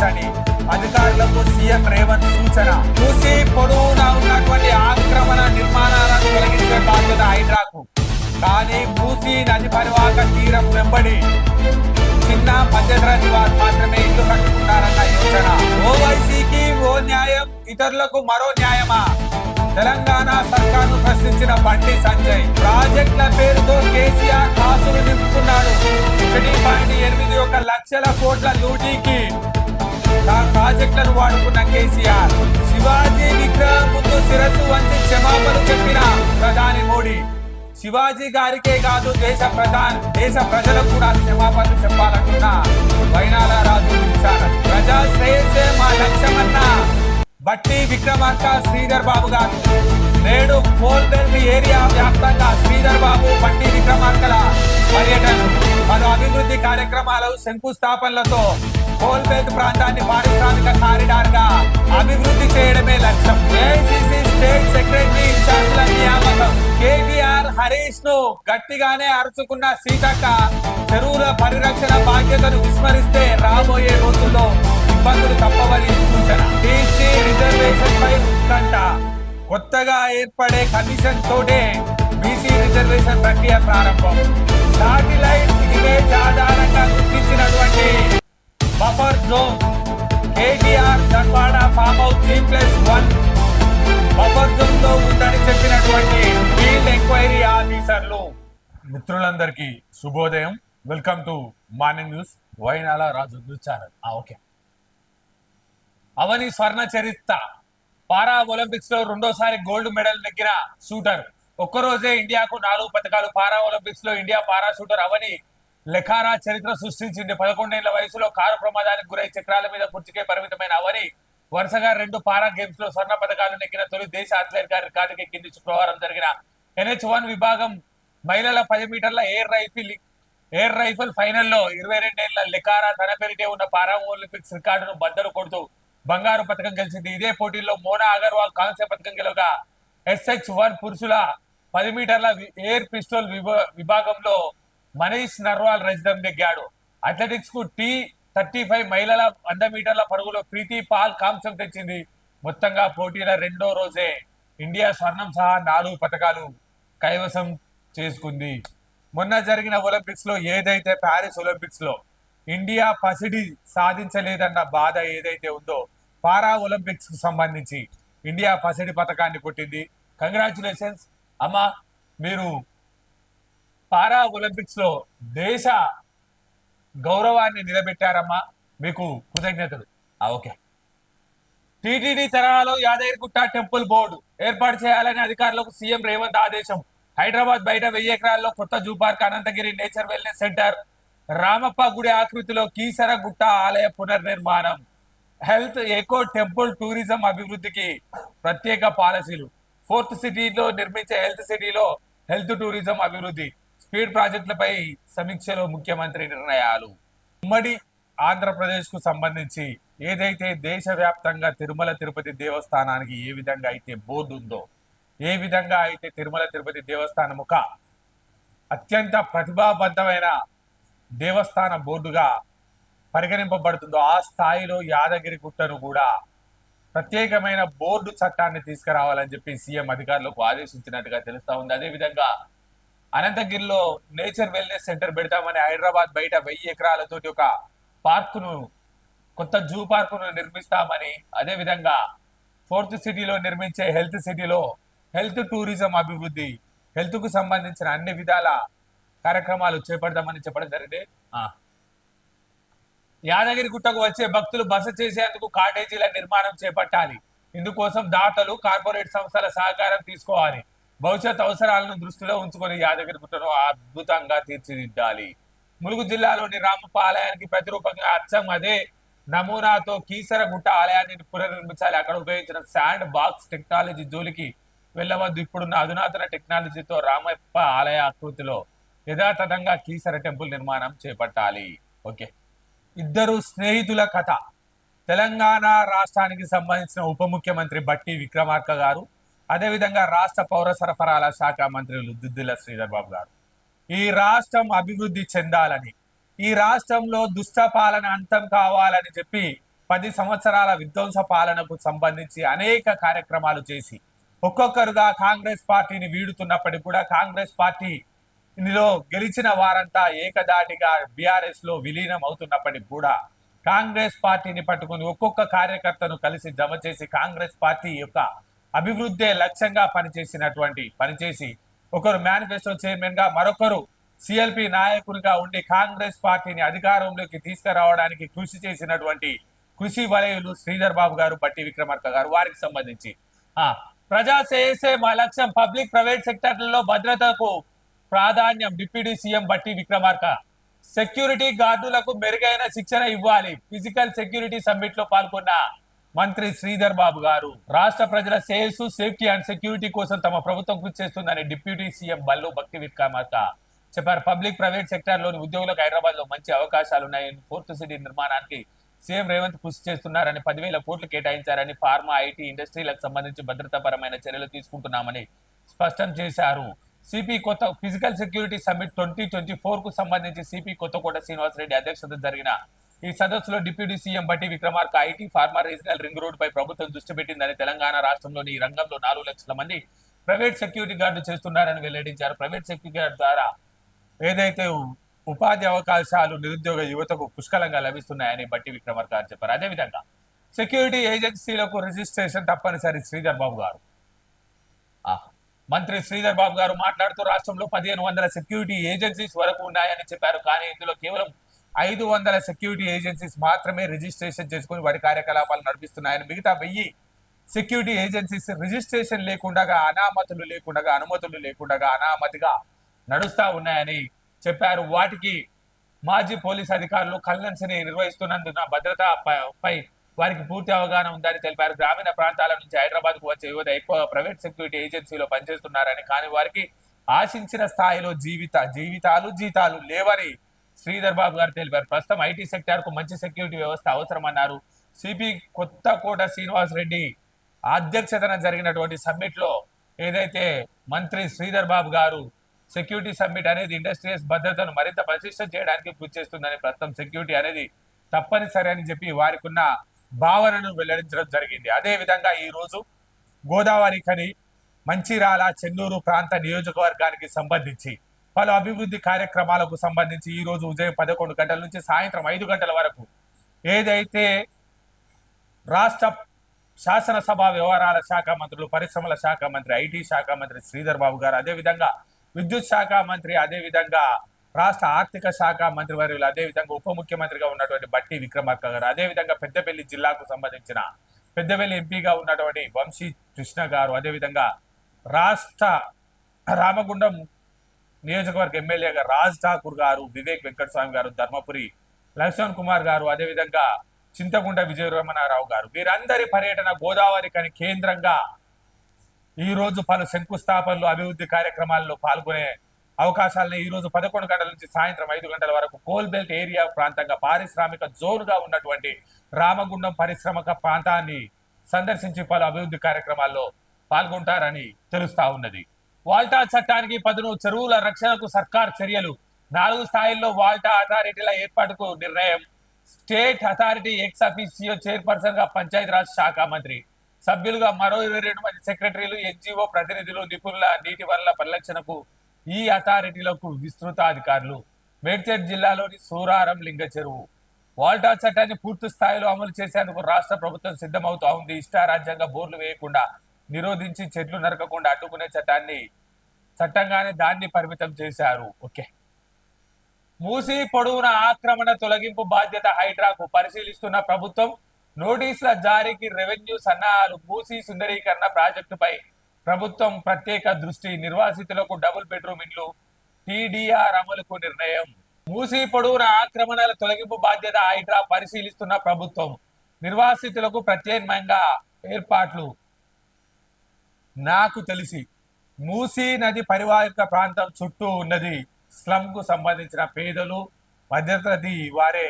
నిర్వహించండి అధికారులకు సీఎం రేవంత్ సూచన. చూసి పొడవునా ఉన్నటువంటి ఆక్రమణ నిర్మాణాలను తొలగించే బాధ్యత హైడ్రాకు. కానీ మూసీ నది పరివాహక తీరం వెంబడి చిన్న మధ్యతర నివాస్ మాత్రమే ఇల్లు కట్టుకుంటారన్న యోచన. ఓవైసీకి ఓ న్యాయం ఇతరులకు మరో న్యాయమా? తెలంగాణ సర్కార్ను ప్రశ్నించిన బండి సంజయ్. ప్రాజెక్టుల పేరుతో కేసీఆర్ కాసులు నింపుకున్నాడు. ఒకటి పాయింట్ ఎనిమిది ఒక లక్షల కోట్ల లూటీకి ప్రాజెక్టులను వాడుకున్న కేసీఆర్. శివాజీ విగ్రహం ముందు శిరస్సు వంచి క్షమాపణలు చెప్పిన ప్రధాని మోడీ. శివాజీ గారికే కాదు దేశ ప్రధాన దేశ ప్రజలకు కూడా క్షమాపణలు చెప్పాలంటున్న వైనాల రాజు ప్రజా శ్రేయస్సే మా లక్ష్యమన్న బట్టి విక్రమార్క శ్రీధర్ బాబు గారు. నేడు కోల్బెల్ట్ ఏరియా వ్యాప్తంగా శ్రీధర్ బాబు బట్టి విక్రమార్కల పర్యటన. పలు అభివృద్ధి కార్యక్రమాలు శంకుస్థాపనలతో కోల్బెల్ట్ ప్రాంతాన్ని పారిశ్రామిక కారిడార్గా అభివృద్ధి చేయడమే లక్ష్యం. ఏఐసిసి స్టేట్ సెక్రటరీ ఇన్ఛార్జ్ల నియామకం. కేటీఆర్ హరీష్ను గట్టిగానే అరుచుకున్న సీతక్క చెరువుల పరిరక్షణ బాధ్యతను విస్మరిస్తే రాబోయే రోజుల్లో ఇబ్బందులు తప్పవని సూచన. టీసీ రిజర్వేషన్ పై ఉత్కంఠ. కొత్తగా ఏర్పడే కమిషన్ తోటే బీసీ రిజర్వేషన్ ప్రక్రియ ప్రారంభం. శాటిలైట్ ఇమేజ్ ఆధారంగా గుర్తించినటువంటి no zone KTR farm house three plus one. Buffer zone ఉందని చెప్పినటువంటి ఫీల్డ్ ఎంక్వైరీ ఆఫీసర్లు మిత్రులందరికీ శుభోదయం. Welcome to morning news Vainala Raju news channel. Okay. Avani స్వర్ణ చరిత్ర. పారా ఒలింపిక్స్లో రెండోసారి గోల్డ్ మెడల్ నెగ్గిన షూటర్. ఒక్కరోజే ఇండియాకు నాలుగు పథకాలు పారా ఒలింపిక్స్లో India para shooter Avani Lekhara చరిత్ర సృష్టించింది. పదకొండేళ్ళ వయసులో కారు ప్రమాదానికి గురై చక్రాల మీద కుర్చీకే పరిమితమైన అవని వరుసగా రెండు పారా గేమ్స్లో స్వర్ణ పథకాలు నెగ్గిన తొలి దేశ అథ్లెట్గా రికార్డుకి కింది శుక్రవారం జరిగిన ఎన్హెచ్ వన్ విభాగం మహిళల పది మీటర్ల ఎయిర్ రైఫిల్ ఎయిర్ రైఫిల్ ఫైనల్లో ఇరవై రెండేళ్ళ లెకారా తన పేరిటే ఉన్న పారా ఒలింపిక్స్ రికార్డును బద్దలు కొడుతూ బంగారు పథకం గెలిచింది. ఇదే పోటీల్లో మోనా అగర్వాల్ కాంస్య పథకం గెలవగా ఎస్హెచ్ వన్ పురుషుల పది మీటర్ల ఎయిర్ పిస్టోల్ విభా- విభాగంలో మనీష్ నర్వాల్ రజతం నెగ్గాడు అథ్లెటిక్స్కు టీ థర్టీ ఫైవ్ మహిళల వంద మీటర్ల పరుగులో ప్రీతి పాల్ కాంస్యం తెచ్చింది. మొత్తంగా పోటీల రెండో రోజే ఇండియా స్వర్ణం సహా నాలుగు పథకాలు కైవసం చేసుకుంది. మొన్న జరిగిన ఒలింపిక్స్లో ఏదైతే ప్యారిస్ ఒలింపిక్స్లో ఇండియా పసిడి సాధించలేదన్న బాధ ఏదైతే ఉందో పారా ఒలింపిక్స్కు సంబంధించి ఇండియా పసిడి పథకాన్ని పుట్టింది కంగ్రాచులేషన్స్ అమ్మా మీరు పారా ఒలింపిక్స్లో దేశ గౌరవాన్ని నిలబెట్టారమ్మా. మీకు కృతజ్ఞతలు. ఓకే. టీటీడీ తరహాలో యాదగిరిగుట్ట టెంపుల్ బోర్డు ఏర్పాటు చేయాలని అధికారులకు సీఎం రేవంత్ ఆదేశం. హైదరాబాద్ బయట వెయ్యి ఎకరాల్లో కొత్త zoo park Ananthagiri nature wellness centre Ramappa గుడి ఆకృతిలో కీసర గుట్ట ఆలయ పునర్నిర్మాణం హెల్త్ ఎకో టెంపుల్ టూరిజం అభివృద్ధికి ప్రత్యేక పాలసీలు. ఫోర్త్ సిటీలో నిర్మించే హెల్త్ సిటీలో హెల్త్ టూరిజం అభివృద్ధి. స్పీడ్ ప్రాజెక్టులపై సమీక్షలో ముఖ్యమంత్రి నిర్ణయాలు. ఉమ్మడి ఆంధ్రప్రదేశ్కు సంబంధించి ఏదైతే దేశవ్యాప్తంగా తిరుమల తిరుపతి దేవస్థానానికి ఏ విధంగా అయితే బోర్డు ఉందో ఏ విధంగా అయితే తిరుమల తిరుపతి దేవస్థానం ఒక అత్యంత ప్రతిభాబద్ధమైన దేవస్థాన బోర్డుగా పరిగణింపబడుతుందో ఆ స్థాయిలో యాదగిరి గుట్టను కూడా ప్రత్యేకమైన బోర్డు చట్టాన్ని తీసుకురావాలని చెప్పి సీఎం అధికారులకు ఆదేశించినట్టుగా తెలుస్తా ఉంది. అదేవిధంగా అనంతగిరిలో నేచర్ వెల్నెస్ సెంటర్ పెడతామని హైదరాబాద్ బయట వెయ్యి ఎకరాలతోటి ఒక పార్కును కొత్త జూ పార్కును నిర్మిస్తామని అదేవిధంగా ఫోర్త్ సిటీలో నిర్మించే హెల్త్ సిటీలో హెల్త్ టూరిజం అభివృద్ధి హెల్త్కు సంబంధించిన అన్ని విధాల కార్యక్రమాలు చేపడతామని చెప్పడం జరిగింది. యాదగిరి గుట్టకు వచ్చే భక్తులు బస చేసేందుకు కాటేజీల నిర్మాణం చేపట్టాలి. ఇందుకోసం దాతలు కార్పొరేట్ సంస్థల సహకారం తీసుకోవాలి. భవిష్యత్ అవసరాలను దృష్టిలో ఉంచుకొని యాదగిరి పుట్టను అద్భుతంగా తీర్చిదిద్దాలి. ములుగు జిల్లాలోని రామప్ప ఆలయానికి ప్రతిరూపంగా అచ్చం అదే నమూనాతో కీసర గుట్ట ఆలయాన్ని పునర్నిర్మించాలి. అక్కడ ఉపయోగించిన శాండ్ బాక్స్ టెక్నాలజీ జోలికి వెళ్ళవద్దు. ఇప్పుడున్న అధునాతన టెక్నాలజీతో రామప్ప ఆలయ ఆకృతిలో యథాతథంగా కీసర టెంపుల్ నిర్మాణం చేపట్టాలి. ఓకే. ఇద్దరు స్నేహితుల కథ. తెలంగాణ రాష్ట్రానికి సంబంధించిన ఉప ముఖ్యమంత్రి బట్టి విక్రమార్క గారు అదేవిధంగా రాష్ట్ర పౌర సరఫరాల శాఖ మంత్రులు దుద్దిల శ్రీధర్ బాబు గారు. ఈ రాష్ట్రం అభివృద్ధి చెందాలని ఈ రాష్ట్రంలో దుష్ట పాలన అంతం కావాలని చెప్పి పది సంవత్సరాల విధ్వంస పాలనకు సంబంధించి అనేక కార్యక్రమాలు చేసి ఒక్కొక్కరుగా కాంగ్రెస్ పార్టీని వీడుతున్నప్పటికీ కూడా కాంగ్రెస్ పార్టీ గెలిచిన వారంతా ఏకదాటిగా బీఆర్ఎస్లో విలీనం అవుతున్నప్పటికీ కూడా కాంగ్రెస్ పార్టీని పట్టుకుని ఒక్కొక్క కార్యకర్తను కలిసి జమ చేసి కాంగ్రెస్ పార్టీ యొక్క అభివృద్ధి లక్ష్యంగా పనిచేసినటువంటి పనిచేసి ఒకరు మేనిఫెస్టో చైర్మన్గా మరొకరు సిఎల్పి నాయకునిగా ఉండి కాంగ్రెస్ పార్టీని అధికారంలోకి తీసుకురావడానికి కృషి చేసినటువంటి కృషి వలయులు శ్రీధర్ బాబు గారు బట్టి విక్రమార్క గారు వారికి సంబంధించి. ఆ ప్రజా చేసే మా లక్ష్యం పబ్లిక్ ప్రైవేట్ సెక్టర్లలో భద్రతకు ప్రాధాన్యం deputy CM Bhatti Vikramarka. Security గార్డులకు మెరుగైన శిక్షణ ఇవ్వాలి. ఫిజికల్ సెక్యూరిటీ సమ్మిట్లో పాల్గొన్న మంత్రి శ్రీధర్ బాబు గారు రాష్ట్ర ప్రజల సేల్స్ సేఫ్టీ అండ్ సెక్యూరిటీ కోసం తమ ప్రభుత్వం కృషి చేస్తుందని డిప్యూటీ సీఎం బల్లు భక్తి విక్రమార్క చెప్పారు. పబ్లిక్ ప్రైవేట్ సెక్టర్లోని ఉద్యోగులకు హైదరాబాద్లో మంచి అవకాశాలు ఉన్నాయని ఫోర్త్ సిటీ నిర్మాణానికి సీఎం రేవంత్ కృషి చేస్తున్నారని పదివేల కోట్లు కేటాయించారని ఫార్మా ఐటీ ఇండస్ట్రీలకు సంబంధించి భద్రతాపరమైన చర్యలు తీసుకుంటున్నామని స్పష్టం చేశారు. సిపి కొత్త physical security summit twenty twenty ఫోర్కు సంబంధించి సిపి కొత్తకోట శ్రీనివాసరెడ్డి అధ్యక్షత జరిగిన ఈ సదస్సులో deputy CM Bhatti Vikramarka IT pharma regional ring road పై ప్రభుత్వం దృష్టి పెట్టిందని తెలంగాణ రాష్ట్రంలోని ఈ రంగంలో నాలుగు లక్షల మంది ప్రైవేట్ సెక్యూరిటీ గార్డు చేస్తున్నారని వెల్లడించారు. ప్రైవేట్ సెక్యూరిటీ గార్డ్ ద్వారా ఏదైతే ఉపాధి అవకాశాలు నిరుద్యోగ యువతకు పుష్కలంగా లభిస్తున్నాయని బట్టి విక్రమార్క గారు చెప్పారు. అదేవిధంగా సెక్యూరిటీ ఏజెన్సీలకు రిజిస్ట్రేషన్ తప్పనిసరి శ్రీధర్ బాబు గారు. మంత్రి శ్రీధర్ బాబు గారు మాట్లాడుతూ రాష్ట్రంలో పదిహేను వందల సెక్యూరిటీ ఏజెన్సీస్ వరకు ఉన్నాయని చెప్పారు. కానీ ఇందులో కేవలం ఐదు వందల సెక్యూరిటీ ఏజెన్సీస్ మాత్రమే రిజిస్ట్రేషన్ చేసుకుని వారి కార్యకలాపాలు నడిపిస్తున్నాయని మిగతా వెయ్యి సెక్యూరిటీ ఏజెన్సీస్ రిజిస్ట్రేషన్ లేకుండా అనామతులు లేకుండా అనుమతులు లేకుండా అనామతిగా నడుస్తా ఉన్నాయని చెప్పారు. వాటికి మాజీ పోలీస్ అధికారులు కల్లెన్స్ని నిర్వహిస్తున్నందున భద్రత పై వారికి పూర్తి అవగాహన ఉందని తెలిపారు. గ్రామీణ ప్రాంతాల నుంచి హైదరాబాద్కు వచ్చే యువత ఎక్కువ ప్రైవేట్ సెక్యూరిటీ ఏజెన్సీలో పనిచేస్తున్నారని కానీ వారికి ఆశించిన స్థాయిలో జీవిత జీవితాలు జీతాలు లేవని శ్రీధర్ బాబు గారు తెలిపారు. ప్రస్తుతం ఐటీ సెక్టార్కు మంచి సెక్యూరిటీ వ్యవస్థ అవసరమన్నారు. సిపి కొత్త కోట శ్రీనివాస్ రెడ్డి అధ్యక్షతన జరిగినటువంటి సమ్మిట్లో ఏదైతే మంత్రి శ్రీధర్ బాబు గారు సెక్యూరిటీ సమ్మిట్ అనేది ఇండస్ట్రియల్స్ భద్రతను మరింత పటిష్టం చేయడానికి కృషి చేస్తుందని ప్రస్తుతం సెక్యూరిటీ అనేది తప్పనిసరి అని చెప్పి వారికి ఉన్న భావనను వెల్లడించడం జరిగింది. అదే విధంగా ఈ రోజు గోదావరి కని మంచిరాల చెన్నూరు ప్రాంత నియోజకవర్గానికి సంబంధించి పలు అభివృద్ధి కార్యక్రమాలకు సంబంధించి ఈ రోజు ఉదయం పదకొండు గంటల నుంచి సాయంత్రం ఐదు గంటల వరకు ఏదైతే రాష్ట్ర శాసనసభ వ్యవహారాల శాఖ మంత్రులు పరిశ్రమల శాఖ మంత్రి ఐటీ శాఖ మంత్రి శ్రీధర్ బాబు గారు అదేవిధంగా విద్యుత్ శాఖ మంత్రి అదేవిధంగా రాష్ట్ర ఆర్థిక శాఖ మంత్రి వర్యులు అదేవిధంగా ఉప ముఖ్యమంత్రిగా ఉన్నటువంటి బట్టి విక్రమార్క గారు అదేవిధంగా పెద్దపల్లి జిల్లాకు సంబంధించిన పెద్దపల్లి ఎంపీగా ఉన్నటువంటి వంశీ కృష్ణ గారు అదేవిధంగా రాష్ట్ర రామగుండం నియోజకవర్గ ఎమ్మెల్యేగా రాజ్ ఠాకూర్ గారు వివేక్ వెంకటస్వామి గారు ధర్మపురి లక్ష్మణ్ కుమార్ గారు అదేవిధంగా చింతకుంట విజయరమణారావు గారు. వీరందరి పర్యటన గోదావరి కని కేంద్రంగా ఈ రోజు పలు శంకుస్థాపనలు అభివృద్ధి కార్యక్రమాల్లో పాల్గొనే అవకాశాలను ఈ రోజు పదకొండు గంటల నుంచి సాయంత్రం ఐదు గంటల వరకు కోల్ బెల్ట్ ఏరియా ప్రాంతంగా పారిశ్రామిక జోన్గా ఉన్నటువంటి రామగుండం పరిశ్రమక ప్రాంతాన్ని సందర్శించి పలు అభివృద్ధి కార్యక్రమాల్లో పాల్గొంటారని తెలుస్తా ఉన్నది. వాల్టా చట్టానికి పదును చెరువుల రక్షణకు సర్కార్ చర్యలు. నాలుగు స్థాయిల్లో వాల్టా అథారిటీల ఏర్పాటుకు నిర్ణయం. స్టేట్ అథారిటీ ఎక్స్ అఫీసియో చైర్పర్సన్గా పంచాయతీరాజ్ శాఖ మంత్రి. సభ్యులుగా మరో ఇరవై రెండు మంది సెక్రటరీలు ఎన్జిఓ ప్రతినిధులు నిపుణుల నీటి వనరుల పరిరక్షణకు ఈ అథారిటీలకు విస్తృత అధికారులు మేడ్చల్ జిల్లాలోని సూరారం లింగ చెరువు. వాల్టా చట్టాన్ని పూర్తి స్థాయిలో అమలు చేసేందుకు రాష్ట్ర ప్రభుత్వం సిద్ధమవుతా ఉంది. ఇష్టారాజ్యంగా బోర్లు వేయకుండా నిరోధించి చెట్లు నరకకుండా అడ్డుకునే చట్టాన్ని చట్టంగానే దాన్ని పరిమితం చేశారు. ఓకే. మూసి పొడవున ఆక్రమణ తొలగింపు బాధ్యత హైడ్రాకు పరిశీలిస్తున్న ప్రభుత్వం నోటీసుల జారీకి రెవెన్యూ సన్నాహాలు మూసి సుందరీకరణ ప్రాజెక్టుపై ప్రభుత్వం ప్రత్యేక దృష్టి నిర్వాసితులకు డబుల్ బెడ్రూమ్ ఇండ్లు టీడీఆర్ అమలుకు నిర్ణయం. మూసి పొడవున ఆక్రమణల తొలగింపు బాధ్యత హైడ్రా పరిశీలిస్తున్న ప్రభుత్వం నిర్వాసితులకు ప్రత్యేకంగా ఏర్పాట్లు నాకు తెలిసి మూసీ నది పరివాహక ప్రాంతం చుట్టూ ఉన్నది. స్లమ్కు సంబంధించిన పేదలు మధ్యతరగతి వారే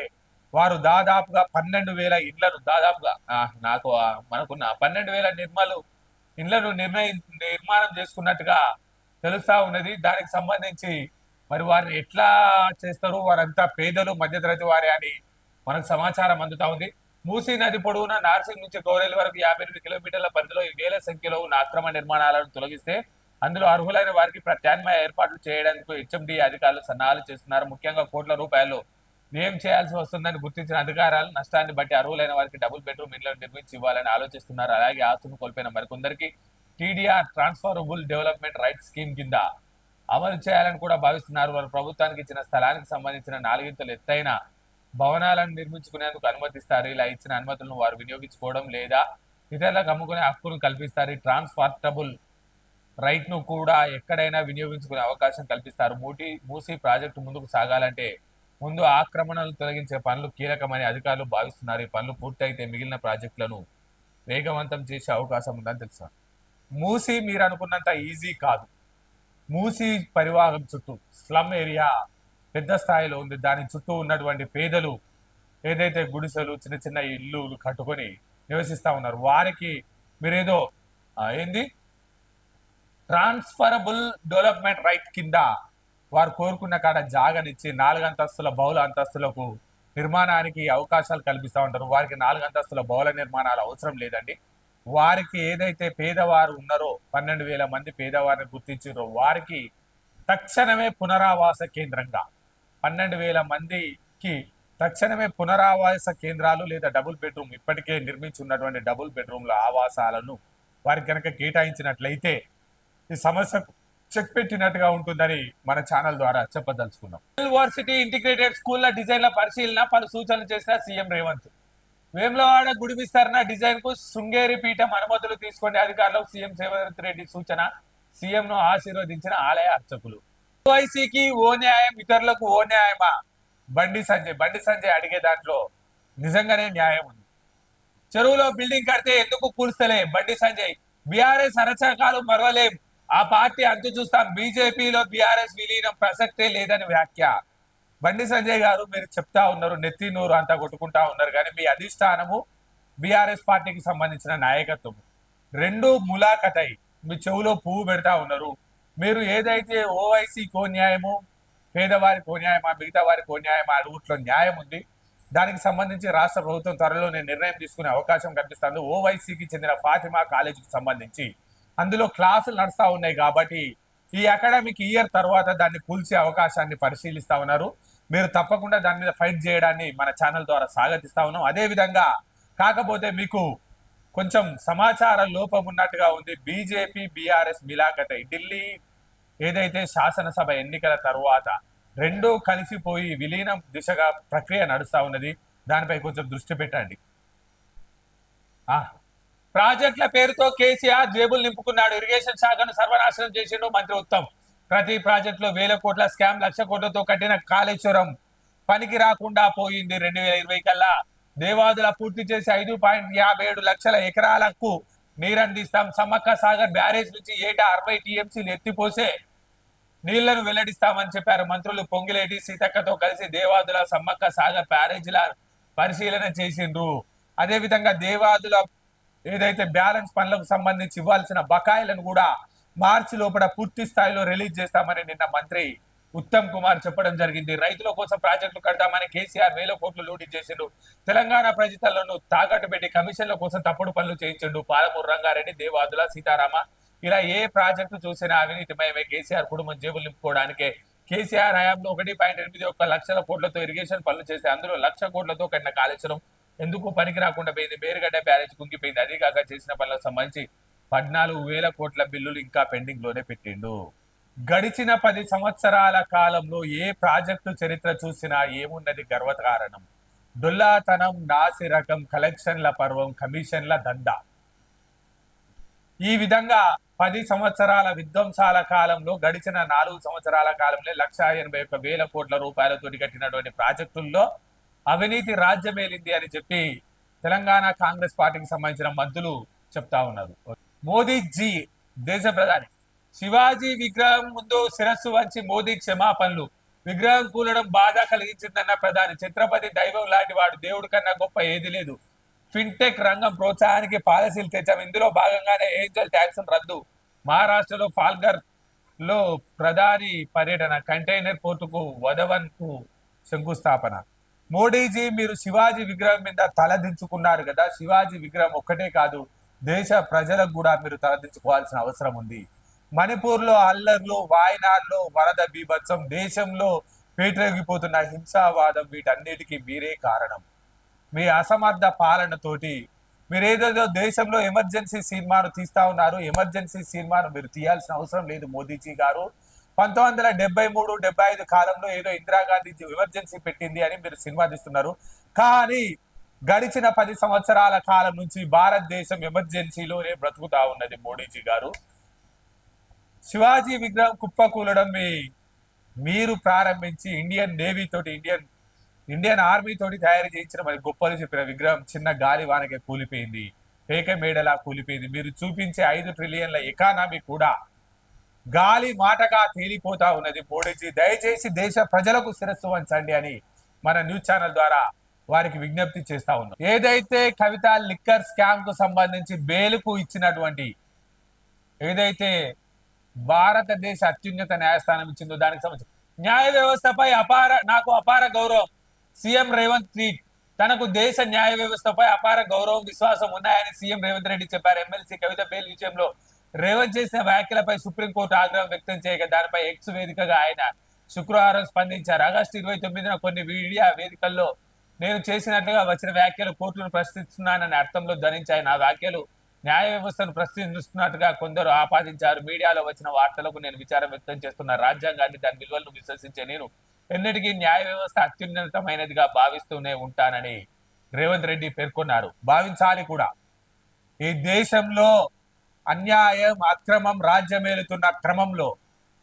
వారు దాదాపుగా పన్నెండు వేల ఇండ్లను దాదాపుగా నాకు మనకున్న పన్నెండు వేల నిర్మలు ఇండ్లను నిర్ణయం నిర్మాణం చేసుకున్నట్టుగా తెలుస్తా ఉన్నది. దానికి సంబంధించి మరి వారిని ఎట్లా చేస్తారు? వారంతా పేదలు మధ్యతరగతి వారే అని మనకు సమాచారం అందుతా ఉంది. మూసీ నది పొడవునా నార్సింగ్ నుంచి గౌరెల్ వరకు యాభై ఎనిమిది కిలోమీటర్ల పరిధిలో వేల సంఖ్యలో ఉన్న అక్రమ నిర్మాణాలను తొలగిస్తే అందులో అర్హులైన వారికి ప్రత్యామ్నాయ ఏర్పాట్లు చేయడానికి హెచ్ఎండి అధికారులు సన్నాహాలు చేస్తున్నారు. ముఖ్యంగా కోట్ల రూపాయలు ఏం చేయాల్సి వస్తుందని గుర్తించిన అధికారాలు నష్టాన్ని బట్టి అర్హులైన వారికి డబుల్ బెడ్రూమ్ ఇళ్ళను నిర్మించి ఇవ్వాలని ఆలోచిస్తున్నారు. అలాగే ఆస్తులు కోల్పోయిన మరికొందరికి TDR transferable development right scheme కింద అమలు చేయాలని కూడా భావిస్తున్నారు. వారు ప్రభుత్వానికి ఇచ్చిన స్థలానికి సంబంధించిన నాలుగింతలు ఎత్తైన భవనాలను నిర్మించుకునేందుకు అనుమతిస్తారు. ఇలా ఇచ్చిన అనుమతులను వారు వినియోగించుకోవడం లేదా ఇతరులకు అమ్ముకునే హక్కును కల్పిస్తారు. ట్రాన్స్ఫార్టబుల్ రైట్ను కూడా ఎక్కడైనా వినియోగించుకునే అవకాశం కల్పిస్తారు. మూటి మూసి ప్రాజెక్టు ముందుకు సాగాలంటే ముందు ఆక్రమణలు తొలగించే పనులు కీలకమని అధికారులు భావిస్తున్నారు. ఈ పనులు పూర్తయితే మిగిలిన ప్రాజెక్టులను వేగవంతం చేసే అవకాశం ఉందని తెలుసు. మూసి మీరు అనుకున్నంత ఈజీ కాదు. మూసి పరివాహం చుట్టూ స్లమ్ ఏరియా పెద్ద స్థాయిలో ఉంది. దాని చుట్టూ ఉన్నటువంటి పేదలు ఏదైతే గుడిసెలు చిన్న చిన్న ఇల్లు కట్టుకొని నివసిస్తా ఉన్నారు. వారికి మీరేదో ఏంది? ట్రాన్స్ఫరబుల్ డెవలప్మెంట్ రైట్ కింద వారు కోరుకున్న కాడ జాగనిచ్చి నాలుగు అంతస్తుల బహుళ అంతస్తులకు నిర్మాణానికి అవకాశాలు కల్పిస్తూ ఉంటారు. వారికి నాలుగు అంతస్తుల బహుళ నిర్మాణాలు అవసరం లేదండి. వారికి ఏదైతే పేదవారు ఉన్నారో పన్నెండు వేల మంది పేదవారిని గుర్తించారో వారికి తక్షణమే పునరావాస కేంద్రంగా పన్నెండు వేల మందికి తక్షణమే పునరావాస కేంద్రాలు లేదా డబుల్ బెడ్రూమ్ ఇప్పటికే నిర్మించి ఉన్నటువంటి డబుల్ బెడ్రూమ్ల ఆవాసాలను వారికి కనుక కేటాయించినట్లయితే ఈ సమస్యకు చెక్ పెట్టినట్టుగా ఉంటుందని మన ఛానల్ ద్వారా చెప్పదలుచుకున్నాం. యూనివర్సిటీ ఇంటిగ్రేటెడ్ స్కూళ్ళ డిజైన్ల పరిశీలన పలు సూచనలు చేసిన సీఎం రేవంత్. వేములవాడ గుడి విస్తరణ డిజైన్కు శృంగేరి పీఠం అనుమతులు తీసుకునే అధికారులకు సీఎం రేవంత్ రెడ్డి సూచన సీఎం ను ఆశీర్వదించిన ఆలయ అర్చకులు. ఓఐసీకి ఓ న్యాయం ఇతరులకు ఓ న్యాయమా? బండి సంజయ్ బండి సంజయ్ అడిగే దాంట్లో నిజంగానే న్యాయం ఉంది. చెరువులో బిల్డింగ్ కడితే ఎందుకు కూల్స్తలే? బండి సంజయ్ బీఆర్ఎస్ అరచకాలు మరవలేం. ఆ పార్టీ అంతు చూస్తాం. బీజేపీలో బీఆర్ఎస్ విలీనం ప్రసక్తే లేదని వ్యాఖ్య. బండి సంజయ్ గారు మీరు చెప్తా ఉన్నారు నెత్తి నూరు అంతా కొట్టుకుంటా ఉన్నారు. కానీ మీ అధిష్టానము బీఆర్ఎస్ పార్టీకి సంబంధించిన నాయకత్వం రెండు ములాఖతై మీ చెవులో పువ్వు పెడతా ఉన్నారు. మీరు ఏదైతే ఓవైసీ కో న్యాయము పేదవారి కో న్యాయమా మిగతా వారి కో న్యాయమా రూట్లో న్యాయం ఉంది దానికి సంబంధించి రాష్ట్ర ప్రభుత్వం త్వరలోనే నిర్ణయం తీసుకునే అవకాశం కనిపిస్తుంది. ఓవైసీకి చెందిన ఫాతిమా కాలేజీకి సంబంధించి. అందులో క్లాసులు నడుస్తూ ఉన్నాయి కాబట్టి ఈ అకాడమిక్ ఇయర్ తర్వాత దాన్ని కూల్చే అవకాశాన్ని పరిశీలిస్తా ఉన్నారు. మీరు తప్పకుండా దాని మీద ఫైట్ చేయడాన్ని మన ఛానల్ ద్వారా స్వాగతిస్తా ఉన్నాం. అదే విధంగా కాకపోతే మీకు కొంచెం సమాచార లోపం ఉన్నట్టుగా ఉంది. BJP BRS మిలాఖతై. ఢిల్లీ ఏదైతే శాసనసభ ఎన్నికల తరువాత రెండూ కలిసిపోయి విలీనం దిశగా ప్రక్రియ నడుస్తా ఉన్నది. దానిపై కొంచెం దృష్టి పెట్టండి. ప్రాజెక్టుల పేరుతో కేసీఆర్ జేబులు నింపుకున్నాడు. ఇరిగేషన్ శాఖను సర్వనాశనం చేసిండు మంత్రి ఉత్తమ్. ప్రతి ప్రాజెక్టులో వేల కోట్ల స్కామ్ లక్ష కోట్లతో కట్టిన కాళేశ్వరం పనికి రాకుండా పోయింది రెండు వేల ఇరవై కల్లా. దేవాదుల పూర్తి చేసి ఐదు పాయింట్ యాభై ఏడు లక్షల ఎకరాలకు నీరందిస్తాం. సమ్మక్క సాగర్ బ్యారేజ్ నుంచి ఏటా అరవై టీఎంసీలు ఎత్తిపోసే నీళ్ళను వెల్లడిస్తామని చెప్పారు మంత్రులు పొంగిలేటి సీతక్కతో కలిసి దేవాదుల సమ్మక్క సాగర్ బ్యారేజీల పరిశీలన చేసిండ్రు. అదే విధంగా దేవాదుల ఏదైతే బ్యాలెన్స్ పనులకు సంబంధించి ఇవ్వాల్సిన బకాయిలను కూడా మార్చి లోపల పూర్తి స్థాయిలో రిలీజ్ చేస్తామని నిన్న మంత్రి ఉత్తమ్ కుమార్ చెప్పడం జరిగింది. రైతుల కోసం ప్రాజెక్టులు కడతామని కేసీఆర్ వేల కోట్లు లూటీ చేసిండు. తెలంగాణ ప్రజలను తాకట్టు పెట్టి కమిషన్ల కోసం తప్పుడు పనులు చేయించిండు పాలమూరు రంగారెడ్డి దేవాదుల సీతారామ. ఇలా ఏ ప్రాజెక్టు చూసినా అవినీతిమయమే కేసీఆర్ కుటుంబం జేబులు నింపుకోవడానికే. కేసీఆర్ హయాంలో ఒకటి పాయింట్ ఎనిమిది ఒక్క లక్షల కోట్లతో ఇరిగేషన్ పనులు చేస్తే అందులో లక్ష కోట్లతో కట్టిన కాళేశ్వరం. ఎందుకు పనికి రాకుండా పోయింది? మేరుగడ్డ బ్యారేజ్ కుంగిపోయింది. అదే కాక చేసిన పనులకు సంబంధించి పద్నాలుగు వేల కోట్ల బిల్లులు ఇంకా పెండింగ్లోనే పెట్టిండు. గడిచిన పది సంవత్సరాల కాలంలో ఏ ప్రాజెక్టు చరిత్ర చూసినా ఏమున్నది గర్వకారణం? డొల్లాతనం నాసి రకం కలెక్షన్ల పర్వం కమిషన్ల దందా ఈ విధంగా పది సంవత్సరాల విధ్వంసాల కాలంలో గడిచిన నాలుగు సంవత్సరాల కాలంలో లక్ష ఎనభై ఒక్క వేల కోట్ల రూపాయలతో కట్టినటువంటి ప్రాజెక్టుల్లో అవినీతి రాజ్యమేలింది అని చెప్పి తెలంగాణ కాంగ్రెస్ పార్టీకి సంబంధించిన మద్దులు చెప్తా ఉన్నారు. మోదీజీ దేశ ప్రధాని శివాజీ విగ్రహం ముందు శిరస్సు వంచి మోదీ క్షమాపణలు. విగ్రహం కూలడం బాధ కలిగించిందన్న ప్రధాని. ఛత్రపతి దైవం లాంటి వాడు దేవుడి కన్నా గొప్ప ఏది లేదు. ఫిన్టెక్ రంగం ప్రోత్సాహానికి పాలసీలు తెచ్చాం. ఇందులో భాగంగానే ఏంజల్ ట్యాక్స్ రద్దు. మహారాష్ట్రలో ఫాల్గర్లో ప్రధాని పర్యటన. కంటైనర్ పోర్టుకు వదవన్కు శంకుస్థాపన. మోడీజీ మీరు శివాజీ విగ్రహం మీద తలదించుకున్నారు కదా. శివాజీ విగ్రహం ఒక్కటే కాదు దేశ ప్రజలకు కూడా మీరు తలదించుకోవాల్సిన అవసరం ఉంది. మణిపూర్లో అల్లర్లు వాయనాడ్లో వరద బీభత్సం దేశంలో పేటరేగిపోతున్న హింసావాదం వీటన్నిటికీ మీరే కారణం. మీ అసమర్థ పాలనతోటి మీరు ఏదేదో దేశంలో ఎమర్జెన్సీ సినిమాను తీస్తా ఉన్నారు. ఎమర్జెన్సీ సినిమాను మీరు తీయాల్సిన అవసరం లేదు మోదీజీ గారు. పంతొమ్మిది వందల డెబ్బై మూడు డెబ్బై ఐదు కాలంలో ఏదో ఇందిరాగాంధీ ఎమర్జెన్సీ పెట్టింది అని మీరు సినిమా తీస్తున్నారు. కానీ గడిచిన పది సంవత్సరాల కాలం నుంచి భారతదేశం ఎమర్జెన్సీలోనే బ్రతుకుతా ఉన్నది మోడీజీ గారు. శివాజీ విగ్రహం కుప్పకూలడం మీ మీరు ప్రారంభించి ఇండియన్ నేవీ తోటి ఇండియన్ ఇండియన్ ఆర్మీ తోటి తయారు చేయించిన మరి గొప్పలు చెప్పిన విగ్రహం చిన్న గాలి వానకే కూలిపోయింది. పేక మేడలా కూలిపోయింది. మీరు చూపించే ఐదు ట్రిలియన్ల ఎకానమీ కూడా గాలి మాటగా తేలిపోతా ఉన్నది. మోడీజీ దయచేసి దేశ ప్రజలకు శిరస్సు వంచండి అని మన న్యూస్ ఛానల్ ద్వారా వారికి విజ్ఞప్తి చేస్తా ఉన్నాం. ఏదైతే కవిత లిక్కర్ స్కామ్కు సంబంధించి బెయిల్కు ఇచ్చినటువంటి ఏదైతే భారతదేశ అత్యున్నత న్యాయస్థానం ఇచ్చిందో దానికి సంబంధించి. న్యాయ వ్యవస్థపై అపార నాకు అపార గౌరవం. సీఎం రేవంత్ ట్వీట్ తనకు దేశ న్యాయ వ్యవస్థపై అపార గౌరవం విశ్వాసం ఉన్నాయని సీఎం రేవంత్ రెడ్డి చెప్పారు. ఎమ్మెల్సీ కవిత బేల్ విషయంలో రేవంత్ చేసిన వ్యాఖ్యలపై సుప్రీంకోర్టు ఆగ్రహం వ్యక్తం చేయగా దానిపై ఎక్స్ వేదికగా ఆయన శుక్రవారం స్పందించారు. ఆగస్టు ఇరవై తొమ్మిదిన కొన్ని మీడియా వేదికల్లో నేను చేసినట్లుగా వచ్చిన వ్యాఖ్యలు కోర్టును ప్రశ్నిస్తున్నానని అర్థంలో ధరించాయి నా వ్యాఖ్యలు న్యాయ వ్యవస్థను ప్రశ్నిస్తున్నట్టుగా కొందరు ఆపాదించారు. మీడియాలో వచ్చిన వార్తలకు నేను విచారం వ్యక్తం చేస్తున్న రాజ్యాంగాన్ని దాని విలువలను విశ్వసించే నేను ఎన్నిటికీ న్యాయ వ్యవస్థ అత్యున్నతమైనదిగా భావిస్తూనే ఉంటానని రేవంత్ రెడ్డి పేర్కొన్నారు. భావించాలి కూడా. ఈ దేశంలో అన్యాయం అక్రమం రాజ్యమేలుతున్న క్రమంలో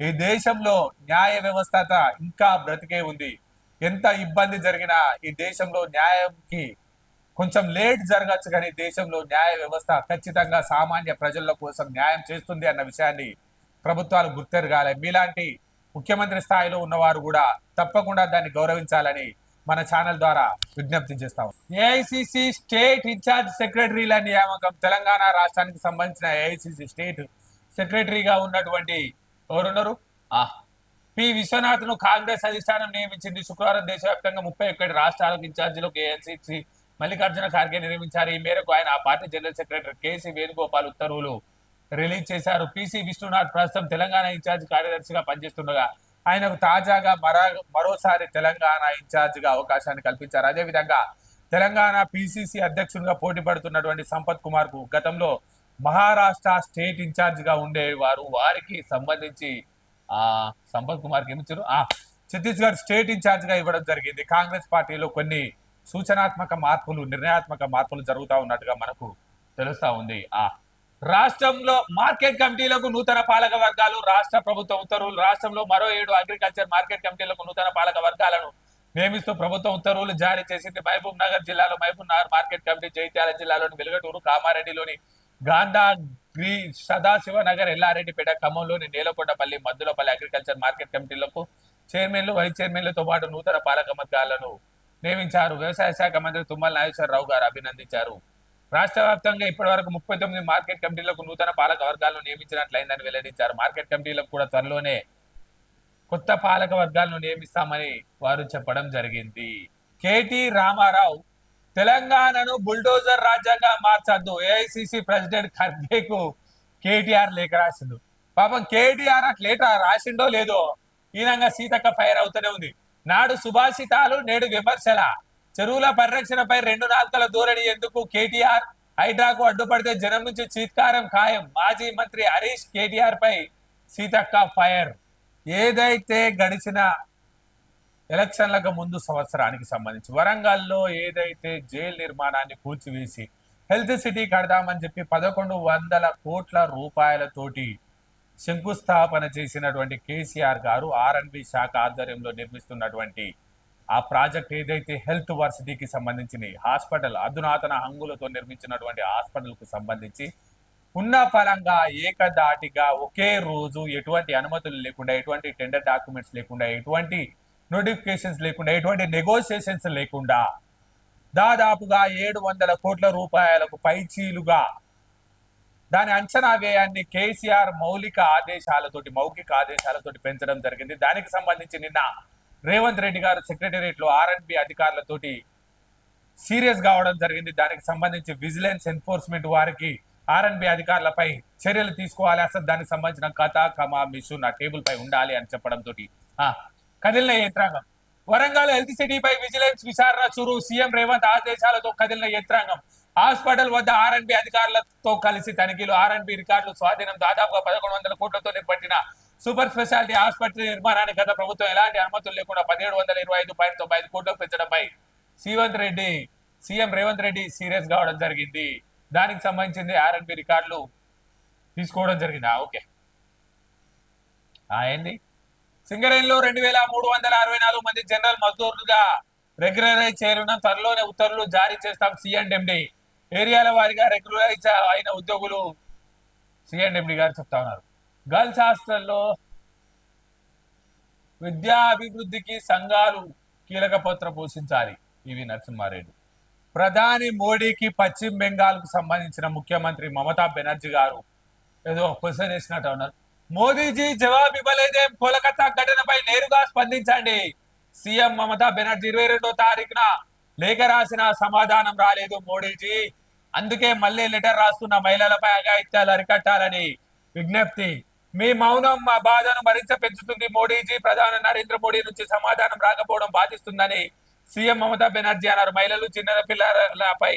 ఈ దేశంలో న్యాయ వ్యవస్థ ఇంకా బ్రతికే ఉంది. ఎంత ఇబ్బంది జరిగినా ఈ దేశంలో న్యాయంకి కొంచెం లేట్ జరగచ్చు కానీ దేశంలో న్యాయ వ్యవస్థ ఖచ్చితంగా సామాన్య ప్రజల కోసం న్యాయం చేస్తుంది అన్న విషయాన్ని ప్రభుత్వాలు గుర్తెరగాలి. మీలాంటి ముఖ్యమంత్రి స్థాయిలో ఉన్నవారు కూడా తప్పకుండా దాన్ని గౌరవించాలని మన ఛానల్ ద్వారా విజ్ఞప్తి చేస్తాం. ఏఐసిసి స్టేట్ ఇన్ఛార్జ్ సెక్రటరీల నియామకం తెలంగాణ రాష్ట్రానికి సంబంధించిన ఏఐసిసి స్టేట్ సెక్రటరీగా ఉన్నటువంటి ఎవరున్నారు? పి విశ్వనాథ్ను కాంగ్రెస్ అధిష్టానం నియమించింది శుక్రవారం దేశవ్యాప్తంగా ముప్పై ఒకటి రాష్ట్రాలకు ఇన్ఛార్జీలకు ఏఐసిసి మల్లికార్జున ఖార్గే నిర్మించారు. ఈ మేరకు ఆయన ఆ party general secretary KC Venugopal ఉత్తర్వులు రిలీజ్ చేశారు. పిసి విష్ణునాథ్ ప్రస్తుతం తెలంగాణ ఇన్ఛార్జ్ కార్యదర్శిగా పనిచేస్తుండగా ఆయనకు తాజాగా మరో మరోసారి తెలంగాణ ఇన్ఛార్జ్గా అవకాశాన్ని కల్పించారు. అదేవిధంగా తెలంగాణ పిసిసి అధ్యక్షునిగా పోటీ పడుతున్నటువంటి సంపత్ కుమార్కు గతంలో మహారాష్ట్ర స్టేట్ ఇన్ఛార్జ్గా ఉండేవారు. వారికి సంబంధించి ఆ సంపత్ కుమార్కి ఏమిచ్చారు ఆ ఛత్తీస్గఢ్ స్టేట్ ఇన్ఛార్జ్గా ఇవ్వడం జరిగింది. కాంగ్రెస్ పార్టీలో కొన్ని సూచనాత్మక మార్పులు నిర్ణయాత్మక మార్పులు జరుగుతా ఉన్నట్టుగా మనకు తెలుస్తా ఉంది. ఆ రాష్ట్రంలో మార్కెట్ కమిటీలకు నూతన పాలక వర్గాలు రాష్ట్ర ప్రభుత్వ ఉత్తర్వులు రాష్ట్రంలో మరో ఏడు అగ్రికల్చర్ మార్కెట్ కమిటీలకు నూతన పాలక వర్గాలను నియమిస్తూ ప్రభుత్వం ఉత్తర్వులు జారీ చేసింది మహబూబ్ నగర్ జిల్లాలో మహబూబ్ నగర్ మార్కెట్ కమిటీ జైత్యాల జిల్లాలోని వెలుగటూరు కామారెడ్డిలోని గాంధాగ్రి సదాశివ నగర్ ఎల్లారెడ్డిపేట ఖమ్మంలోని నేలకొండపల్లి మద్దులపల్లి అగ్రికల్చర్ మార్కెట్ కమిటీలకు చైర్మన్లు వైస్ చైర్మన్లతో పాటు నూతన పాలక వర్గాలను నియమించారు. వ్యవసాయ శాఖ మంత్రి తుమ్మల నాగేశ్వరరావు గారు అభినందించారు. రాష్ట్ర వ్యాప్తంగా ఇప్పటి వరకు ముప్పై తొమ్మిది మార్కెట్ కమిటీలకు నూతన పాలక వర్గాలను నియమించినట్లయిందని వెల్లడించారు. మార్కెట్ కమిటీలకు కూడా త్వరలోనే కొత్త పాలక వర్గాలను నియమిస్తామని వారు చెప్పడం జరిగింది. కేటీ రామారావు తెలంగాణను బుల్డోజర్ రాజ్యంగా మార్చద్దు. ఏఐసిసి ప్రెసిడెంట్ ఖర్గేకు కేటీఆర్ లేఖ రాసిండు. పాపం కేటీఆర్ అట్లా లేట? రాసిండో లేదో? ఈనంగా సీతక్క ఫైర్ అవుతూనే ఉంది. నాడు సుభాషితాలు నేడు విమర్శల. చెరువుల పరిరక్షణపై రెండు నాలుకల ధోరణి ఎందుకు కేటీఆర్? హైడ్రాకు అడ్డుపడితే జనం నుంచి చీత్కారం ఖాయం. మాజీ మంత్రి హరీష్ కేటీఆర్ పై సీతక్క ఫైర్. ఏదైతే గడిచిన ఎలక్షన్లకు ముందు సంవత్సరానికి సంబంధించి వరంగల్లో ఏదైతే జైలు నిర్మాణాన్ని కూల్చివేసి హెల్త్ సిటీ కడదామని చెప్పి పదకొండు వందల కోట్ల రూపాయలతోటి శంకుస్థాపన చేసినటువంటి కేసీఆర్ గారు ఆర్ఎన్బి శాఖ ఆధ్వర్యంలో నిర్మిస్తున్నటువంటి ఆ ప్రాజెక్ట్ ఏదైతే హెల్త్ వర్సిటీకి సంబంధించిన హాస్పిటల్ అధునాతన హంగులతో నిర్మించినటువంటి హాస్పిటల్కు సంబంధించి ఉన్న పరంగా ఏకదాటిగా ఒకే రోజు ఎటువంటి అనుమతులు లేకుండా ఎటువంటి టెండర్ డాక్యుమెంట్స్ లేకుండా ఎటువంటి నోటిఫికేషన్స్ లేకుండా ఎటువంటి నెగోషియేషన్స్ లేకుండా దాదాపుగా ఏడు వందల కోట్ల రూపాయలకు పైచీలుగా దాని అంచనా వ్యయాన్ని కేసీఆర్ మౌలిక ఆదేశాలతోటి మౌఖిక ఆదేశాలతోటి పెంచడం జరిగింది. దానికి సంబంధించి నిన్న రేవంత్ రెడ్డి గారు సెక్రటేరియట్లో ఆర్ఎన్బి అధికారులతోటి సీరియస్ కావడం జరిగింది. దానికి సంబంధించి విజిలెన్స్ ఎన్ఫోర్స్మెంట్ వారికి ఆర్ఎన్బి అధికారులపై చర్యలు తీసుకోవాలి. అసలు దానికి సంబంధించిన కథ కమా మిషు నా టేబుల్ పై ఉండాలి అని చెప్పడం తోటి. కదిలిన యంత్రాంగం. వరంగల్ హెల్త్ సిటీపై విజిలెన్స్ విచారణ చురు. సీఎం రేవంత్ ఆదేశాలతో కదిలిన యంత్రాంగం. హాస్పిటల్ వద్ద ఆర్ఎన్బి అధికారులతో కలిసి తనిఖీలు ఆర్ఎన్బి రికార్డులు స్వాధీనం దాదాపుగా పదకొండు వందల కోట్లతో నిర్పట్టిన సూపర్ స్పెషాలిటీ ఆసుపత్రి నిర్మాణానికి గత ప్రభుత్వం ఎలాంటి అనుమతులు లేకుండా పదిహేడు వందల ఇరవై ఐదు పాయింట్ తొంభై ఐదు కోట్లకు పెంచడంపై శ్రీవంత్ రెడ్డి సీఎం రేవంత్ రెడ్డి సీరియస్ కావడం జరిగింది. దానికి సంబంధించింది ఆర్ఎన్బి రికార్డులు తీసుకోవడం జరిగింది? ఓకే. ఆ ఏంది? సింగరేణిలో రెండు వేల మూడు వందల అరవై నాలుగు మంది జనరల్ మజ్దూర్లుగా రెగ్యులరైజ్ చేయనున్న త్వరలోనే ఉత్తర్వులు జారీ చేస్తాం సిఎండ్ఎండి ఏరియాల వారిగా రెగ్యులరైజ్ అయిన ఉద్యోగులు సిఎండ్ఎండి గారు చెప్తా ఉన్నారు. గర్ల్స్ హాస్టల్లో విద్యా అభివృద్ధికి సంఘాలు కీలక పాత్ర పోషించాలి ఇవి నరసింహారెడ్డి. ప్రధాని మోడీకి పశ్చిమ బెంగాల్కు సంబంధించిన ముఖ్యమంత్రి మమతా బెనర్జీ గారు ఏదో క్వశ్చన్ వేసినట్టు ఉన్నారు. మోదీజీ జవాబు ఇవ్వలేదేం? కోలకత్తా ఘటనపై నేరుగా స్పందించండి. సీఎం మమతా బెనర్జీ ఇరవై రెండో తారీఖున లేఖ రాసిన సమాధానం రాలేదు మోడీజీ. అందుకే మళ్ళీ లెటర్ రాస్తున్న మహిళలపై అఘాయిత్యాలు అరికట్టాలని విజ్ఞప్తి. మీ మౌనం మా బాధను మరింత పెంచుతుంది మోడీజీ. ప్రధాని నరేంద్ర మోడీ నుంచి సమాధానం రాకపోవడం బాధిస్తుందని సీఎం మమతా బెనర్జీ అన్నారు. మహిళలు చిన్న పిల్లలపై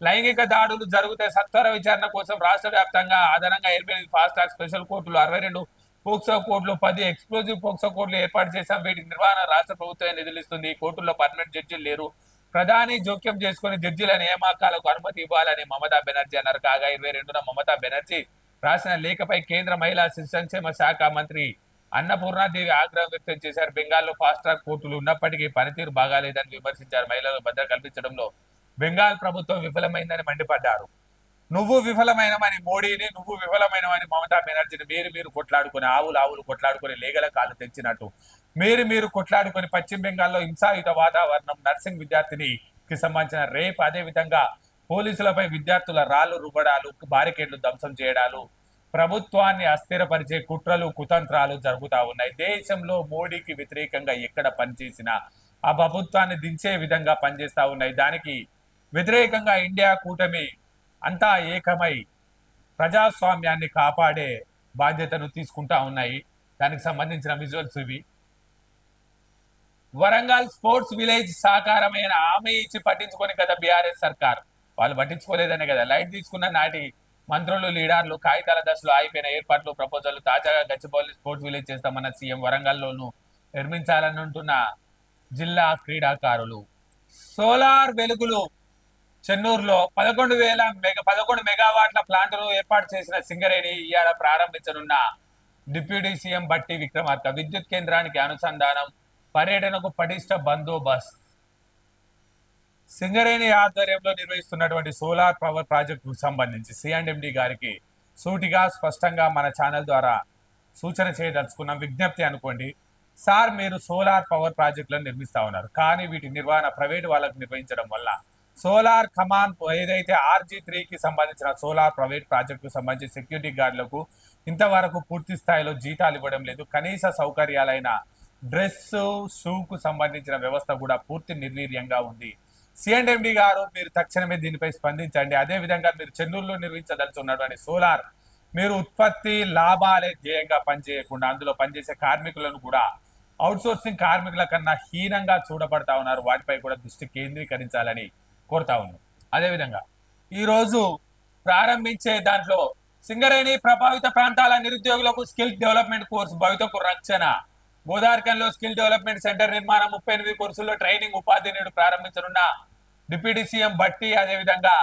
లైంగిక దాడులు జరిగితే సత్వర విచారణ కోసం రాష్ట్ర వ్యాప్తంగా అదనంగా ఎనిమిది ఫాస్ట్ ట్రాక్ స్పెషల్ కోర్టులు అరవై రెండు పోక్సో కోర్టులు పది ఎక్స్క్లూజివ్ పోక్సో కోర్టులు ఏర్పాటు చేశాం. వీటి నిర్వహణ రాష్ట్ర ప్రభుత్వం నిధులిస్తుంది ఈ కోర్టుల్లో పర్మనెంట్ జడ్జిలు లేరు. ప్రధాని జోక్యం చేసుకుని జడ్జీల నియామకాలకు అనుమతి ఇవ్వాలని మమతా బెనర్జీ అన్నారు. కాగా ఇరవై రెండున మమతా బెనర్జీ రాసిన లేఖపై కేంద్ర మహిళా శిశు సంక్షేమ శాఖ మంత్రి అన్నపూర్ణాదేవి ఆగ్రహం వ్యక్తం చేశారు. బెంగాల్లో ఫాస్ట్ ట్రాక్ కోర్టులు ఉన్నప్పటికీ పనితీరు బాగాలేదని విమర్శించారు. మహిళలకు భద్రత కల్పించడంలో బెంగాల్ ప్రభుత్వం విఫలమైందని మండిపడ్డారు. నువ్వు విఫలమైనమని మోడీని నువ్వు విఫలమైనమని మమతా బెనర్జీని మీరు మీరు కొట్లాడుకుని ఆవులు ఆవులు కొట్లాడుకుని లేగల కాళ్ళు తెచ్చినట్టు మీరు మీరు కొట్లాడుకొని పశ్చిమ బెంగాల్లో హింసాయుత వాతావరణం నర్సింగ్ విద్యార్థినికి సంబంధించిన రేప్ అదే విధంగా పోలీసులపై విద్యార్థుల రాళ్ళు రుబ్బడాలు బారికేడ్లు ధ్వంసం చేయడాలు ప్రభుత్వాన్ని అస్థిరపరిచే కుట్రలు కుతంత్రాలు జరుగుతా ఉన్నాయి. దేశంలో మోడీకి వ్యతిరేకంగా ఎక్కడ పనిచేసినా ఆ ప్రభుత్వాన్ని దించే విధంగా పనిచేస్తూ ఉన్నాయి. దానికి వ్యతిరేకంగా ఇండియా కూటమి అంతా ఏకమై ప్రజాస్వామ్యాన్ని కాపాడే బాధ్యతను తీసుకుంటా ఉన్నాయి. దానికి సంబంధించిన విజువల్స్ ఇవి. వరంగల్ స్పోర్ట్స్ విలేజ్ సాకారమైన హామీ ఇచ్చి పట్టించుకొని కదా బీఆర్ఎస్ సర్కార్. వాళ్ళు పట్టించుకోలేదనే కదా. లైట్ తీసుకున్న నాటి మంత్రులు లీడర్లు కాగితాల దశలో ఆగిపోయిన ఏర్పాట్లు ప్రపోజల్ తాజాగా గచ్చిబౌలి స్పోర్ట్స్ విలేజ్ చేస్తామన్న సీఎం వరంగల్లోను నిర్మించాలనుంటున్న జిల్లా క్రీడాకారులు. సోలార్ వెలుగులు చెన్నూరులో పదకొండు వేల మెగా పదకొండు మెగావాట్ల ప్లాంట్ను ఏర్పాటు చేసిన సింగరేణి ఇవాళ ప్రారంభించనున్న డిప్యూటీ సీఎం బట్టి విక్రమార్క విద్యుత్ కేంద్రానికి అనుసంధానం పర్యటనకు పటిష్ట బందోబస్త్. సింగరేణి ఆధ్వర్యంలో నిర్వహిస్తున్నటువంటి సోలార్ పవర్ ప్రాజెక్టుకు సంబంధించి సిఎండ్ఎండి గారికి సూటిగా స్పష్టంగా మన ఛానల్ ద్వారా సూచన చేయదలుచుకున్నాం. విజ్ఞప్తి అనుకోండి సార్ మీరు సోలార్ పవర్ ప్రాజెక్టులను నిర్మిస్తా ఉన్నారు. కానీ వీటి నిర్వహణ ప్రైవేట్ వాళ్ళకు నిర్వహించడం వల్ల సోలార్ కమాన్ ఏదైతే ఆర్జీ త్రీకి సంబంధించిన సోలార్ ప్రైవేట్ ప్రాజెక్టుకు సంబంధించి సెక్యూరిటీ గార్డులకు ఇంతవరకు పూర్తి స్థాయిలో జీతాలు ఇవ్వడం లేదు. కనీస సౌకర్యాలైన డ్రెస్ షూకు సంబంధించిన వ్యవస్థ కూడా పూర్తి నిర్వీర్యంగా ఉంది. సిఎండ్ఎండి గారు మీరు తక్షణమే దీనిపై స్పందించండి. అదే విధంగా మీరు చెన్నూరులో నిర్మించదలుచున్నటువంటి సోలార్ మీరు ఉత్పత్తి లాభాలే ధ్యేయంగా పనిచేయకుండా అందులో పనిచేసే కార్మికులను కూడా అవుట్సోర్సింగ్ కార్మికుల కన్నా హీనంగా చూడబడతా ఉన్నారు. వాటిపై కూడా దృష్టి కేంద్రీకరించాలని కోరుతా ఉన్నాం. అదేవిధంగా ఈ రోజు ప్రారంభించే దాంట్లో సింగరేణి ప్రభావిత ప్రాంతాల నిరుద్యోగులకు స్కిల్ డెవలప్మెంట్ కోర్సు భవితకు రక్షణ గోదావరికంలో స్కిల్ డెవలప్మెంట్ సెంటర్ నిర్మాణం ముప్పై ఎనిమిది కోర్సుల్లో ట్రైనింగ్ ఉపాధి నేడు ప్రారంభించనున్న డిప్యూటీ సీఎం బట్టి అదేవిధంగా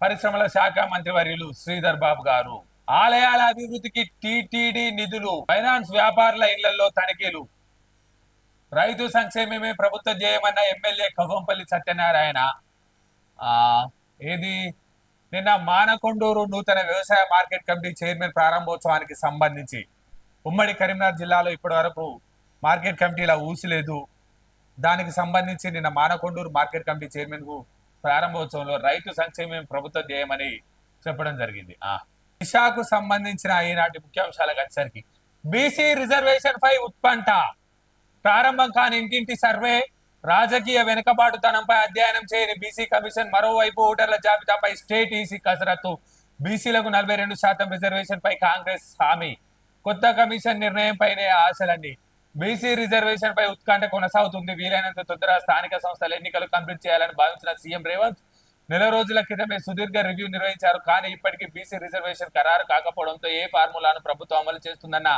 పరిశ్రమల శాఖ మంత్రి వర్యులు శ్రీధర్ బాబు గారు. ఆలయాల అభివృద్ధికి టిటిడి నిధులు ఫైనాన్స్ వ్యాపారుల ఇళ్ళలో తనిఖీలు. రైతు సంక్షేమమే ప్రభుత్వ ధ్యేయమన్న ఎమ్మెల్యే కగంపల్లి సత్యనారాయణ. ఏది? నిన్న మానకొండూరు నూతన వ్యవసాయ మార్కెట్ కమిటీ చైర్మన్ ప్రారంభోత్సవానికి సంబంధించి ఉమ్మడి కరీంనగర్ జిల్లాలో ఇప్పటి వరకు మార్కెట్ కమిటీలా ఊసలేదు దానికి సంబంధించి నిన్న మానకొండూరు మార్కెట్ కమిటీ చైర్మన్కు ప్రారంభోత్సవంలో రైతు సంక్షేమం ప్రభుత్వ ధ్యేయమని చెప్పడం జరిగింది. ఆ. దిశాకు సంబంధించిన ఈనాటి ముఖ్యాంశాలకు వచ్చేసరికి బీసీ రిజర్వేషన్ పై ఉత్పంట. ప్రారంభం కాని ఇంటింటి సర్వే రాజకీయ వెనుకబాటుతనంపై అధ్యయనం చేయని బీసీ కమిషన్ మరోవైపు ఓటర్ల జాబితాపై స్టేట్ ఈసీ కసరత్తు. బీసీలకు నలభై రెండు శాతం రిజర్వేషన్ పై కాంగ్రెస్ హామీ. కొత్త కమిషన్ నిర్ణయం పైనే ఆశలండి బీసీ రిజర్వేషన్ పై ఉత్కంఠ కొనసాగుతుంది. వీలైనంత తొందరగా స్థానిక సంస్థల ఎన్నికలు కంప్లీట్ చేయాలని భావించిన సీఎం రేవంత్ నెల రోజుల క్రితమే సుదీర్ఘ రివ్యూ నిర్వహించారు. కానీ ఇప్పటికీ బీసీ రిజర్వేషన్ ఖరారు కాకపోవడంతో ఏ ఫార్ములాను ప్రభుత్వం అమలు చేస్తుందన్న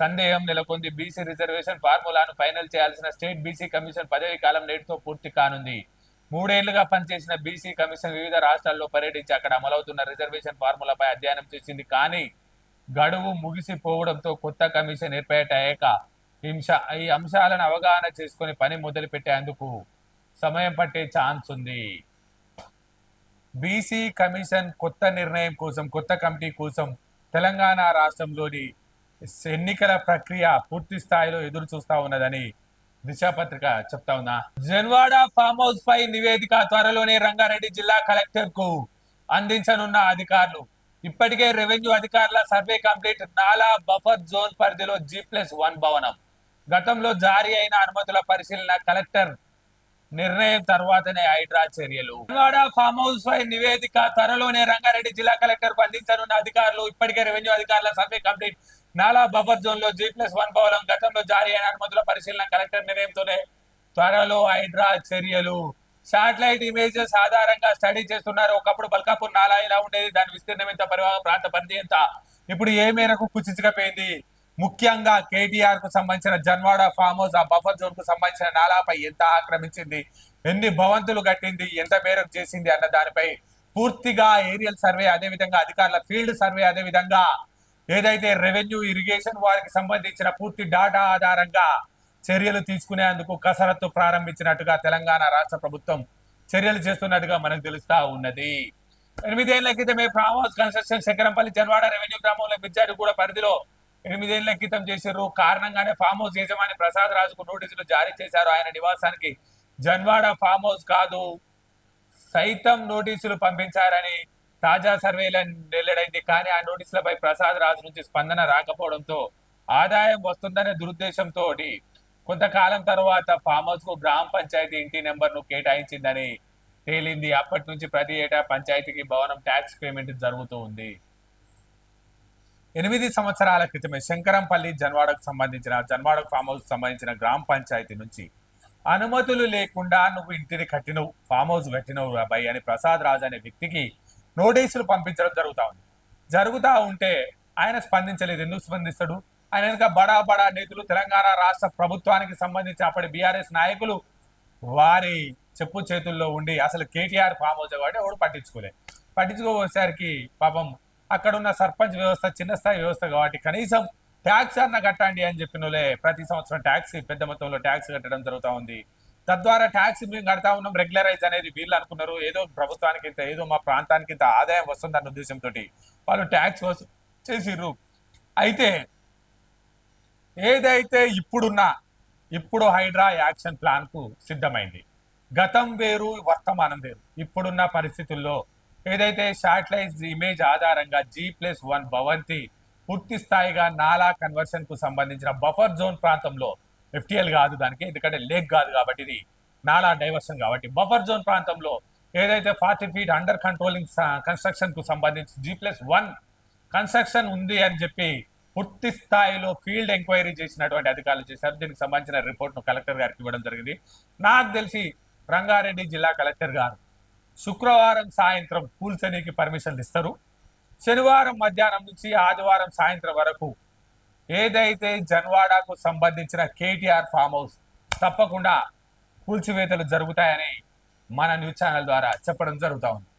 సందేహం నెలకొంది. బీసీ రిజర్వేషన్ ఫార్ములాను ఫైనల్ చేయాల్సిన స్టేట్ బీసీ కమిషన్ పదవి కాలం నేటితో పూర్తి కానుంది. మూడేళ్ళుగా పనిచేసిన బీసీ కమిషన్ వివిధ రాష్ట్రాల్లో పర్యటించి అక్కడ అమలవుతున్న రిజర్వేషన్ ఫార్ములాపై అధ్యయనం చేసింది. కానీ గడువు ముగిసిపోవడంతో కొత్త కమిషన్ ఏర్పాటయ్యాక హింస ఈ అంశాలను అవగాహన చేసుకుని పని మొదలు పెట్టేందుకు సమయం పట్టే ఛాన్స్ ఉంది. బీసీ కమిషన్ కొత్త నిర్ణయం కోసం కొత్త కమిటీ కోసం తెలంగాణ రాష్ట్రంలోని ఎన్నికల ప్రక్రియ పూర్తి స్థాయిలో ఎదురు చూస్తా ఉన్నదని దిశాపత్రిక చెప్తా ఉన్నా జన్వాడ ఫామ్ హౌస్ పై నివేదిక త్వరలోనే రంగారెడ్డి జిల్లా కలెక్టర్కు అందించనున్న అధికారులు. ఇప్పటికే రెవెన్యూ అధికారుల సర్వే కంప్లీట్. నాలా బఫర్ జోన్ పరిధిలో జీ ప్లస్ వన్ భవనం. గతంలో జారీ అయిన అనుమతుల పరిశీలన కలెక్టర్ నిర్ణయం తర్వాతనే హైడ్రా చర్యలు. తెలంగాణ ఫామ్ హౌస్ పై నివేదిక త్వరలోనే రంగారెడ్డి జిల్లా కలెక్టర్కు అందించనున్న అధికారులు ఇప్పటికే రెవెన్యూ అధికారుల సర్వే కంప్లీట్. నాలా బఫర్ జోన్లో జీ ప్లస్ వన్ భవనం గతంలో జారీ అయిన అనుమతుల పరిశీలన కలెక్టర్ నిర్ణయంతోనే త్వరలో హైడ్రా చర్యలు. శాటిలైట్ ఇమేజెస్ ఆధారంగా స్టడీ చేస్తున్నారు. ఒకప్పుడు బల్కాపూర్ నాలా ఇలా ఉండేది. దాని విస్తీర్ణం ఎంత? పరివాహ ప్రాంత పరిధి ఎంత? ఇప్పుడు ఏ మేరకు కుచించకపోయింది ముఖ్యంగా కేటీఆర్కు సంబంధించిన జన్వాడ ఫామ్ హౌస్ ఆ బఫర్ జోన్కు సంబంధించిన నాలాపై ఎంత ఆక్రమించింది ఎన్ని భవంతులు కట్టింది ఎంత మేరకు చేసింది అన్న దానిపై పూర్తిగా ఏరియల్ సర్వే అదే విధంగా అధికారుల ఫీల్డ్ సర్వే అదే విధంగా ఏదైతే రెవెన్యూ ఇరిగేషన్ వారికి సంబంధించిన పూర్తి డాటా ఆధారంగా చర్యలు తీసుకునేందుకు కసరత్తు ప్రారంభించినట్టుగా తెలంగాణ రాష్ట్ర ప్రభుత్వం చర్యలు చేస్తున్నట్టుగా మనకు తెలుస్తా ఉన్నది. ఎనిమిదేళ్ళ క్రితమే farm house construction Shankarpalli Janwada revenue గ్రామంలో బిజ్జాడు కూడా పరిధిలో ఎనిమిదేళ్ళ క్రితం చేశారు. కారణంగానే ఫామ్ హౌస్ యజమాని ప్రసాద్ రాజుకు నోటీసులు జారీ చేశారు. ఆయన నివాసానికి జన్వాడ ఫామ్ హౌస్ కాదు సైతం నోటీసులు పంపించారని తాజా సర్వేల వెల్లడైంది. కానీ ఆ నోటీసులపై ప్రసాద్ రాజు నుంచి స్పందన రాకపోవడంతో ఆదాయం వస్తుందనే దురుద్దేశంతో కొంతకాలం తర్వాత ఫామ్ హౌస్కు గ్రామ పంచాయతీ ఇంటి నెంబర్ను కేటాయించిందని తేలింది. అప్పటి నుంచి ప్రతి ఏటా పంచాయతీకి భవనం ట్యాక్స్ పేమెంట్ జరుగుతూ ఉంది. ఎనిమిది సంవత్సరాల క్రితమే శంకరంపల్లి జన్వాడకు సంబంధించిన జన్వాడకు ఫామ్ హౌస్ సంబంధించిన గ్రామ పంచాయతీ నుంచి అనుమతులు లేకుండా నువ్వు ఇంటిని కట్టినవు ఫామ్ హౌస్ కట్టినవు అబ్బాయి అని ప్రసాద్ రాజ్ అనే వ్యక్తికి నోటీసులు పంపించడం జరుగుతూ ఉంది. జరుగుతూ ఉంటే ఆయన స్పందించలేదు. ఎందుకు స్పందిస్తాడు? ఆయన వెనుక బడా బడా నేతలు తెలంగాణ రాష్ట్ర ప్రభుత్వానికి సంబంధించి అప్పటి బీఆర్ఎస్ నాయకులు వారి చెప్పు చేతుల్లో ఉండి అసలు కేటీఆర్ ఫామ్ హౌస్ కాబట్టి ఎవడు పట్టించుకోలే. పట్టించుకోసరికి పాపం అక్కడ ఉన్న సర్పంచ్ వ్యవస్థ చిన్న స్థాయి వ్యవస్థ కాబట్టి కనీసం ట్యాక్స్ అన్న కట్టండి అని చెప్పినలే. ప్రతి సంవత్సరం ట్యాక్స్ పెద్ద మొత్తంలో ట్యాక్స్ కట్టడం జరుగుతా ఉంది. తద్వారా ట్యాక్స్ మేము కడతా ఉన్నాం రెగ్యులరైజ్ అనేది వీళ్ళు అనుకున్నారు. ఏదో ప్రభుత్వానికి ఇంత ఏదో మా ప్రాంతానికి ఇంత ఆదాయం వస్తుందన్న ఉద్దేశంతో వాళ్ళు ట్యాక్స్ వసూ చేసిర్రు. అయితే ఏదైతే ఇప్పుడున్న ఇప్పుడు హైడ్రా యాక్షన్ ప్లాన్కు సిద్ధమైంది గతం వేరు వర్తమానం వేరు. ఇప్పుడున్న పరిస్థితుల్లో ఏదైతే శాటిలైట్ ఇమేజ్ ఆధారంగా జీ ప్లస్ వన్ భవంతి పూర్తి స్థాయిగా నాలా కన్వర్షన్కు సంబంధించిన బఫర్ జోన్ ప్రాంతంలో ఎఫ్టిఎల్ కాదు దానికి ఎందుకంటే లేక్ కాదు కాబట్టి ఇది నాలా డైవర్షన్ కాబట్టి. బఫర్ జోన్ ప్రాంతంలో ఏదైతే ఫార్టీ ఫీట్ అండర్ కంట్రోలింగ్ కన్స్ట్రక్షన్కు సంబంధించి జీ ప్లస్ వన్ కన్స్ట్రక్షన్ ఉంది అని చెప్పి పూర్తి స్థాయిలో ఫీల్డ్ ఎంక్వైరీ చేసినటువంటి అధికారులు చేశారు. దీనికి సంబంధించిన రిపోర్ట్ను కలెక్టర్ గారికి ఇవ్వడం జరిగింది. నాకు తెలిసి రంగారెడ్డి జిల్లా కలెక్టర్ గారు శుక్రవారం సాయంత్రం కూల్చనీకి పర్మిషన్లు ఇస్తారు. శనివారం మధ్యాహ్నం నుంచి ఆదివారం సాయంత్రం వరకు ఏదైతే జన్వాడాకు సంబంధించిన కేటీఆర్ ఫామ్ హౌస్ తప్పకుండా కూల్చివేతలు జరుగుతాయని మన న్యూస్ ఛానల్ ద్వారా చెప్పడం జరుగుతా ఉంది.